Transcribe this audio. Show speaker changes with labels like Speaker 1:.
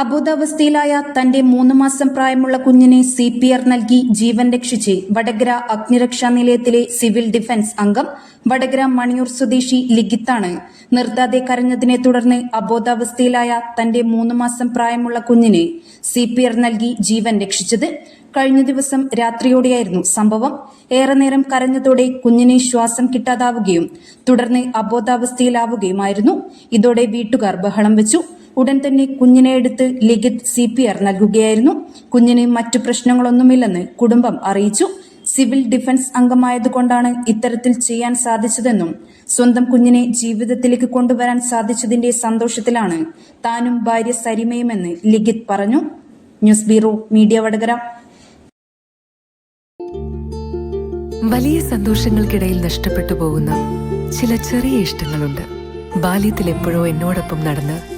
Speaker 1: അബോധാവസ്ഥയിലായ തന്റെ മൂന്ന് മാസം പ്രായമുള്ള കുഞ്ഞിനെ സി പി ആർ നൽകി ജീവൻ രക്ഷിച്ച് വടകര അഗ്നിരക്ഷാ നിലയത്തിലെ സിവിൽ ഡിഫൻസ് അംഗം വടകര മണിയൂർ സ്വദേശി ലിഖിത്താണ്. നിർത്താതെ കരഞ്ഞതിനെ തുടർന്ന് അബോധാവസ്ഥയിലായ തന്റെ മൂന്ന് മാസം പ്രായമുള്ള കുഞ്ഞിനെ സി പി ആർ നൽകി ജീവൻ രക്ഷിച്ചത് കഴിഞ്ഞ ദിവസം രാത്രിയോടെയായിരുന്നു സംഭവം. ഏറെ നേരം കരഞ്ഞതോടെ കുഞ്ഞിനെ ശ്വാസം കിട്ടാതാവുകയും തുടർന്ന് അബോധാവസ്ഥയിലാവുകയുമായിരുന്നു ഇതോടെ വീട്ടുകാർ ബഹളം വെച്ചു. ഉടൻ തന്നെ കുഞ്ഞിനെ എടുത്ത് ലിഖിത് സി പി ആർ നൽകുകയായിരുന്നു. കുഞ്ഞിന് മറ്റു പ്രശ്നങ്ങളൊന്നുമില്ലെന്ന് കുടുംബം അറിയിച്ചു. സിവിൽ ഡിഫൻസ് അംഗമായതുകൊണ്ടാണ് ഇത്തരത്തിൽ ചെയ്യാൻ സാധിച്ചതെന്നും സ്വന്തം കുഞ്ഞിനെ ജീവിതത്തിലേക്ക് കൊണ്ടുവരാൻ സാധിച്ചതിന്റെ സന്തോഷത്തിലാണ് താനും ഭാര്യ സരിമയുമെന്ന് ലിഖിത് പറഞ്ഞു. News bureau media Vadakara.
Speaker 2: വലിയ സന്തോഷങ്ങൾക്കിടയിൽ നഷ്ടപ്പെട്ടു പോകുന്ന ചില ചെറിയ ഇഷ്ടങ്ങളുണ്ട്. ബാല്യത്തിൽ എപ്പോഴോ എന്നോടൊപ്പം നടന്ന്